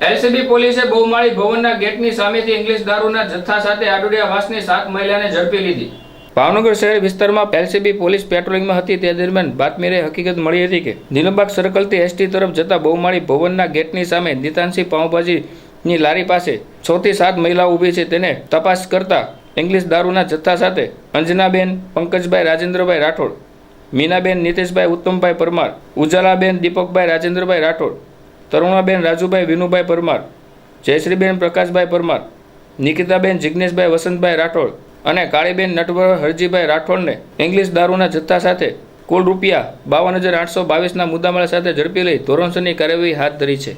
LCB પોલીસે બહુમાળી ભવનના ગેટની સામેથી ઇંગ્લિશ દારૂના જથ્થા સાથે આડુડિયા વાસની સાત મહિલાને ઝડપી લીધી. ભાવનગર શહેર વિસ્તારમાં એલસીબી પોલીસ પેટ્રોલિંગમાં હતી. તે દરમિયાન બાતમીરે હકીકત મળી હતી કે નીલમબાગ સર્કલથી એસટી તરફ જતા બહુમાળી ભવનના ગેટની સામે નિતાંશી પાઉંભાજીની લારી પાસે છ થી સાત મહિલાઓ ઊભી છે. તેને તપાસ કરતા ઇંગ્લિશ દારૂના જથ્થા સાથે અંજનાબેન, પંકજભાઈ, રાજેન્દ્રભાઈ રાઠોડ, મીનાબેન, નીતેશભાઈ, ઉત્તમભાઈ પરમાર, ઉજાલાબેન, દીપકભાઈ, રાજેન્દ્રભાઈ રાઠોડ તરુણાબેન, રાજુભાઈ, વિનુભાઈ પરમાર, જયશ્રીબેન, પ્રકાશભાઈ પરમાર, નિકિતાબેન જિજ્ઞેશભાઈ વસંતભાઈ રાઠોડ અને કાળીબેન નટવર, હરજીભાઈ રાઠોડને ઇંગ્લિશ દારૂના જથ્થા સાથે કુલ રૂપિયા બાવન હજાર આઠસો બાવીસના મુદ્દામાલ સાથે ઝડપી લઈ ધોરણસરની કાર્યવાહી હાથ ધરી છે.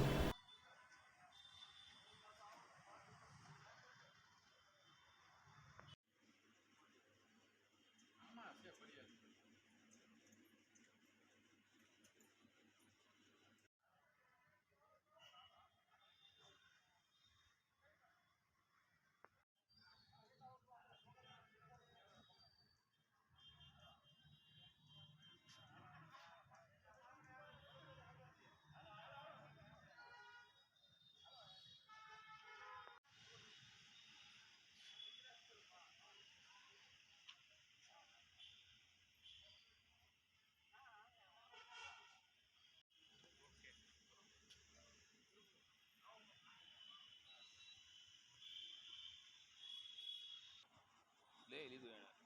eles ganham.